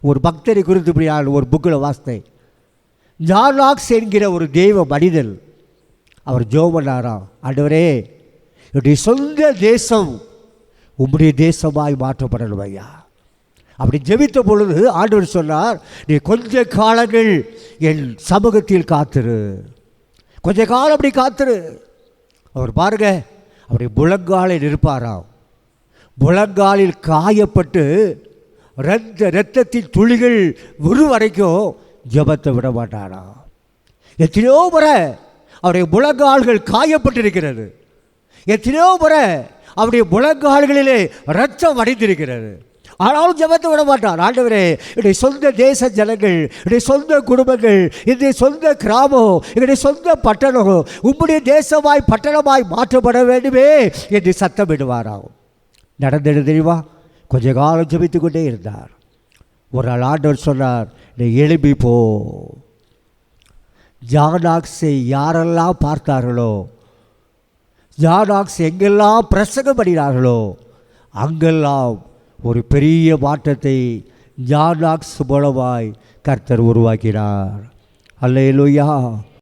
ஒரு பக்தரை குறித்து இப்படி நான் ஒரு புக்கில் வாசித்தேன். ஜார்லாக்ஸ் என்கிற ஒரு தெய்வ மனிதன் அவர் ஜோம் ஆண்டவரே என்னுடைய சொந்த தேசம் உம்முடைய தேசமாய் மாற்றப்படணும் ஐயா. அப்படி ஜெபித்த பொழுது ஆண்டவர் சொன்னார் நீ கொஞ்ச காலங்கள் என் சமூகத்தில் காத்திரு. கொஞ்ச காலம் அப்படி காத்திரு. அவர் பாருங்க அப்படி முழங்காலில் இருப்பாராம் முழங்காலில் காயப்பட்டு ரத்த ரத்தத்தின் துளிகள் விரு வரைக்கும் ஜபத்தை விட மாட்டாரா எத்தனையோ முறை அவருடைய முழங்கால்கள் காயப்பட்டிருக்கிறது. எத்தனையோ முறை அவருடைய முழங்கால்களிலே ரத்தம் அடைந்திருக்கிறது ஆனாலும் ஜபத்தை விட மாட்டார் ஆண்டவரே என்னுடைய சொந்த தேச ஜனங்கள் என்னுடைய சொந்த குடும்பங்கள் என்னுடைய சொந்த கிராமம் என்னுடைய சொந்த பட்டணம் உம்முடைய தேசமாய் பட்டணமாய் மாற்றப்பட வேண்டுமே என்று சத்தமிடுவாராம். நடந்தது தெரியுமா? கொஞ்ச காலம் ஜபித்து கொண்டே இருந்தார். ஒரு நாள் ஆண்டவர் சொன்னார் நீ எழுப்பி போ. ஜானாக்ஸை யாரெல்லாம் பார்த்தார்களோ ஜானாக்ஸ் எங்கெல்லாம் பிரசங்கம் பண்ணினார்களோ அங்கெல்லாம் ஒரு பெரிய மாற்றத்தை ஜானாக்ஸ் மூலமாய் கர்த்தர் உருவாக்கினார். அல்லேலூயா.